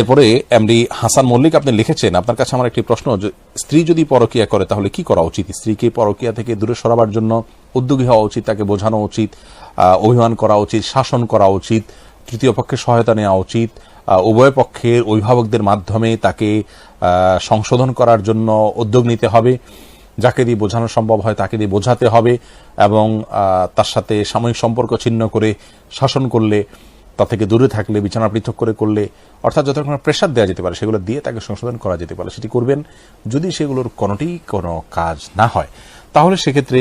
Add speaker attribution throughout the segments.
Speaker 1: এরপরে এমডি হাসান মল্লিক আপনি লিখেছেন, আপনার কাছে আমার একটি প্রশ্ন স্ত্রী যদি পরকিয়া করে, তাহলে কি করা উচিত? স্ত্রীকে পরকিয়া থেকে দূরে সরাবার জন্য উদ্যোগী হওয়া উচিত, তাকে বোঝানো উচিত অভিমান করা উচিত, শাসন করা উচিত, তৃতীয় পক্ষের সহায়তা নেওয়া উচিত উভয় পক্ষের অভিভাবকদের মাধ্যমে তাকে সংশোধন করার জন্য উদ্যোগ নিতে হবে, যাকে দিয়ে বোঝানো সম্ভব হয় তাকে দিয়ে বোঝাতে হবে এবং তার সাথে সাময়িক সম্পর্ক ছিন্ন করে শাসন করলে তা থেকে দূরে থাকলে, বিছানা পৃথক করে করলে, অর্থাৎ যত রকমের প্রেশার দেওয়া যেতে পারে, সেগুলো দিয়ে তাকে সংশোধন করা যেতে পারে। সেটি করবেন যদি সেগুলোর কোনোটি কোনো কাজ না হয়। তাহলে সেক্ষেত্রে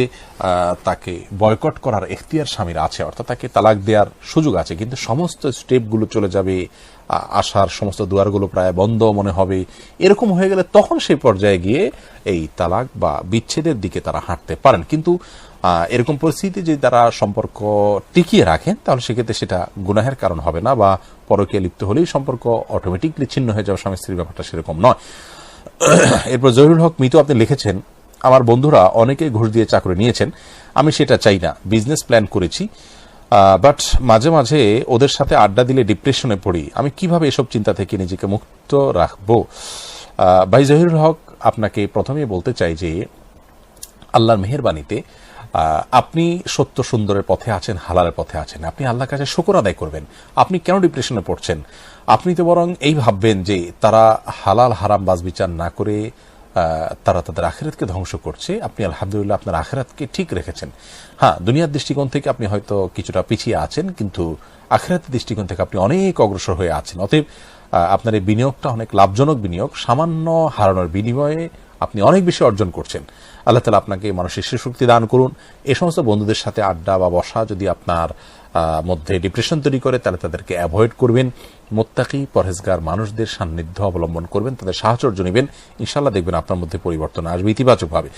Speaker 1: তাকে বয়কট করার এখতিয়ার স্বামীর আছে, অর্থাৎ তাকে তালাক দেওয়ার সুযোগ আছে। কিন্তু সমস্ত স্টেপগুলো চলে যাবে আসার সমস্ত দুয়ারগুলো প্রায় বন্ধ মনে হবে। এরকম হয়ে গেলে তখন সেই পর্যায়ে গিয়ে এই তালাক বা বিচ্ছেদের দিকে তারা হাঁটতে পারেন। কিন্তু এরকম পরিস্থিতি যদি তারা সম্পর্ক টিকিয়ে রাখেন, তাহলে সেক্ষেত্রে সেটা গুনাহের কারণ হবে না বা পরকে লিপ্ত হলেই সম্পর্ক অটোমেটিকলি ছিন্ন হয়ে যাওয়া স্বামী স্ত্রীর ব্যাপারটা সেরকম নয়। এরপর জহিরুল হক মিতু আপনি লিখেছেন আমার বন্ধুরা অনেকে ঘুষ দিয়ে চাকরি নিয়েছেন। আমি সেটা চাই না। বিজনেস প্ল্যান করেছি। বাট মাঝে মাঝে ওদের সাথে আড্ডা দিলে ডিপ্রেশনে পড়ি। আমি কীভাবে এসব চিন্তা থেকে নিজেকে মুক্ত রাখব? ভাই জহিরুল হক, আপনাকে প্রথমেই বলতে চাই যে, আল্লাহর মেহেরবানিতে আপনি সত্য সুন্দরের পথে আছেন, হালালের পথে আছেন। আপনি আল্লাহর কাছে শুকর আদায় করবেন। আপনি কেন ডিপ্রেশনে পড়ছেন? আপনি তো বরং এই ভাববেন যে, তারা হালাল, হারাম বাজ বিচার না করে তারা তাদের আখেরাতকে ধ্বংস করছে। আপনি আলহামদুলিল্লাহ আপনার আখেরাতকে ঠিক রেখেছেন। হ্যাঁ দুনিয়ার দৃষ্টিকোণ থেকে আপনি হয়তো কিছুটা পিছিয়ে আছেন, কিন্তু আখেরাতের দৃষ্টিকোণ থেকে আপনি অনেক অগ্রসর হয়ে আছেন। অতএব আপনার এই বিনিয়োগটা অনেক লাভজনক বিনিয়োগ। সামান্য হারানোর বিনিময়ে আপনি অনেক বেশি অর্জন করছেন। আল্লাহ তালা আপনাকে মানসিক শক্তি দান করুন। এ সমস্ত বন্ধুদের সাথে আড্ডা বা বসা যদি আপনার মধ্যে ডিপ্রেশন তৈরি করে, তাহলে তাদেরকে অ্যাভয়েড করবেন। মোত্তাকি, পরহেজগার মানুষদের সান্নিধ্য অবলম্বন করবেন, তাদের সাহচর্য নেবেন। ইনশাল্লাহ দেখবেন আপনার মধ্যে পরিবর্তন আসবে ইতিবাচকভাবে।